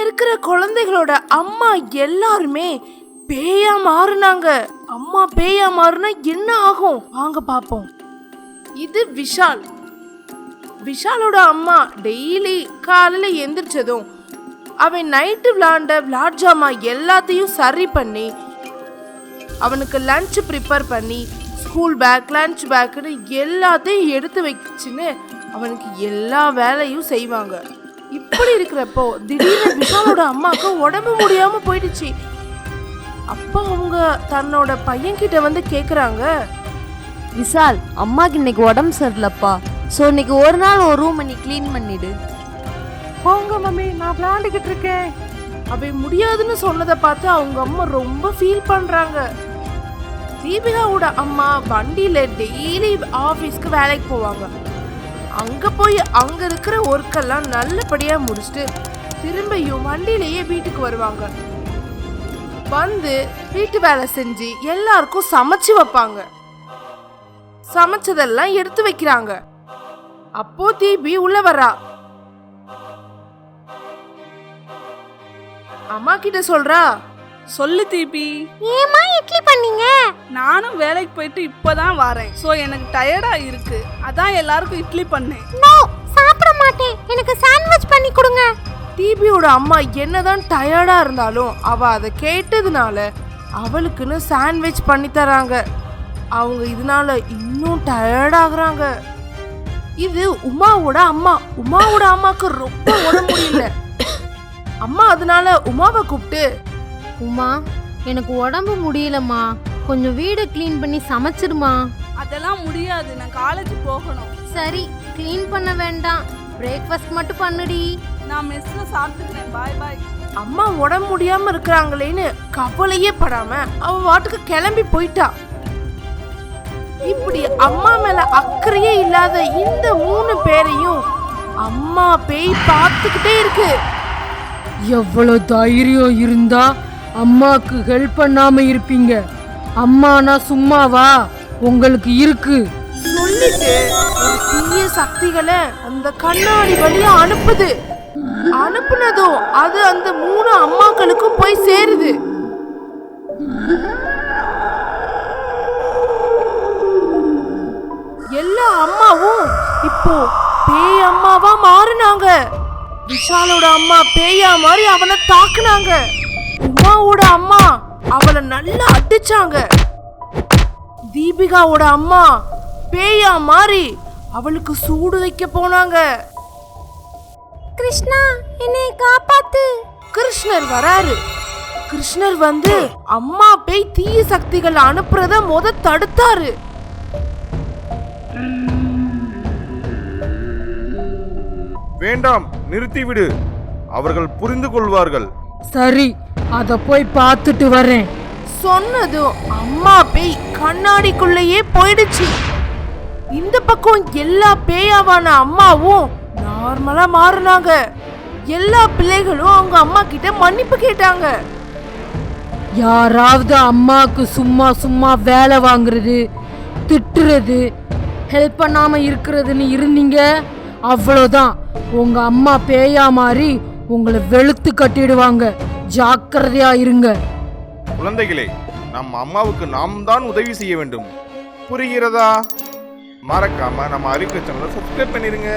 இருக்கிற குழந்தைகளோட அம்மா எல்லாருமே பேயா மாறுனாங்க. அம்மா பேயா மாறுனா என்ன ஆகும்? வாங்க பாப்போம். இது விஷால். விஷாலோட அம்மா டெய்லி காலையில எந்திரிச்சதும் அவன் நைட்டு விளாண்ட விளாட் ஜாமா எல்லாத்தையும் சரி பண்ணி அவனுக்கு லஞ்ச் ப்ரிப்பேர் பண்ணி ஸ்கூல் பேக் லஞ்ச் பேக்குன்னு எல்லாத்தையும் எடுத்து வச்சுன்னு அவனுக்கு எல்லா வேலையும் செய்வாங்க. இப்படி இருக்கிறப்போ திடீர்னு விஷாலோட அம்மாவுக்கு உடம்பு முடியாம போயிடுச்சு. அப்போ அவங்க தன்னோட பையன்கிட்ட வந்து கேக்குறாங்க விஷால் அம்மாக்கு இன்னைக்கு உடம்பு சரியில்லப்பா. ஸோ இன்னைக்கு ஒரு நாள் ஒரு ரூம் நீ க்ளீன் பண்ணிடு. போங்க மம்மி. நான் விளையாண்டுக்கிட்டு இருக்கேன். அப்படி முடியாதுன்னு சொன்னதை பார்த்து அவங்க அம்மா ரொம்ப ஃபீல் பண்ணுறாங்க தீபிகாவோட அம்மா வண்டியில் டெய்லி ஆஃபீஸ்க்கு வேலைக்கு போவாங்க. அங்கே போய் அங்கே இருக்கிற ஒர்க்கெல்லாம் நல்லபடியாக முடிச்சுட்டு திரும்பியும் வண்டியிலேயே வீட்டுக்கு வருவாங்க. வந்து வீட்டு வேலை செஞ்சு எல்லாருக்கும் சமைச்சு வைப்பாங்க. சமைச்சதெல்லாம் எடுத்து வைக்கிறாங்க. அப்போ தீபி உள்ள வரா. அம்மா கிட்ட சொல்றா சொல்லு தீபி. ஏமா இட்லி பண்ணீங்க? நானும் வேலைக்கு போயிட்டு இப்பதான் வரேன். ஸோ எனக்கு டயர்டா இருக்கு. அதான் எல்லாருக்கும் இட்லி பண்ணேன். நோ சாப்பிட மாட்டேன். எனக்கு சாண்ட்விச் பண்ணி கொடுங்க. தீபியோட அம்மா என்னதான் டயர்டா இருந்தாலும் அவ அதை கேட்டதுனால அவளுக்குன்னு சாண்ட்விச் பண்ணி தராங்க. அவங்க இதனால இன்னும் டயர்ட் ஆகுறாங்க. இது உமாவோட அம்மா. உமாவோட அம்மாக்கு ரொம்ப உடம்பு முடியல. அம்மா அதனால உமாவை கூப்பிட்டு உமா எனக்கு உடம்பு முடியலம்மா. கொஞ்சம் வீடை க்ளீன் பண்ணி சமைச்சிடுமா அதெல்லாம் முடியாது. நான் காலேஜ் போகணும். சரி க்ளீன் பண்ண வேண்டாம். பிரேக்ஃபாஸ்ட் மட்டும் பண்ணுடி. நான் மெஸ்ல சாப்பிட்டுக்கிறேன். பாய் பாய் அம்மா உடம்பு முடியாம இருக்கிறாங்களேன்னு கவலையே படாம அவ வாட்டுக்கு கிளம்பி போயிட்டா. இப்படி அம்மா மேல அக்கறையே இல்லாத இந்த மூணு பேரையும் அம்மா பேய் பார்த்துக்கிட்டே இருக்கு. எவ்வளவு தைரியம் இருந்தா அம்மாக்கு ஹெல்ப் பண்ணாம இருப்பீங்க. அம்மானா சும்மாவா உங்களுக்கு இருக்கு. சொல்லிட்டு ஒரு தீய சக்திகளை அந்த கண்ணாடி வழியா அனுப்புது. அனுப்புனதும் அது அந்த மூணு அம்மாக்களுக்கும் போய் சேருது. எல்லா அம்மாவும் இப்போ பேய் அம்மாவா மாறினாங்க. விஷாலோட அம்மா பேயா மாதிரி அவனை தாக்குனாங்க. உமாவோட அம்மா அவளை நல்லா அடிச்சாங்க. தீபிகாவோட அம்மா பேயா மாறி அவளுக்கு சூடு வைக்க போனாங்க. கிருஷ்ணா என்னை காப்பாத்து. கிருஷ்ணர் வராரு. கிருஷ்ணர் வந்து அம்மா பேய் தீய சக்திகள் அனுப்புறத முத தடுத்தாரு. வேண்டாம் நிறுத்திவிடு. அவர்கள் புரிந்து கொள்வார்கள். சரி அத போய் பார்த்துட்டு வரேன். சொன்னதும் அம்மா பேய் கண்ணாடிக்குள்ளேயே போயிடுச்சு. இந்த பக்கம் எல்லா பேயாவான அம்மாவும் நார்மலா மாறுனாங்க. எல்லா பிள்ளைகளும் அவங்க அம்மா கிட்ட மன்னிப்பு கேட்டாங்க. யாராவது அம்மாக்கு சும்மா சும்மா வேலை வாங்குறது திட்டுறது ஹெல்ப் பண்ணாம இருக்கிறதுன்னு இருந்தீங்க? அவ்வளோதான் உங்க அம்மா பேயா மாதிரி உங்களை வெளுத்து கட்டிடுவாங்க. ஜாக்கிரதையா இருங்க. குழந்தைகளே நம் அம்மாவுக்கு நாம் தான் உதவி செய்ய வேண்டும். புரிகிறதா? மறக்காம நம்ம அறிக்கை சேனலை சப்ஸ்கிரைப் பண்ணிருங்க.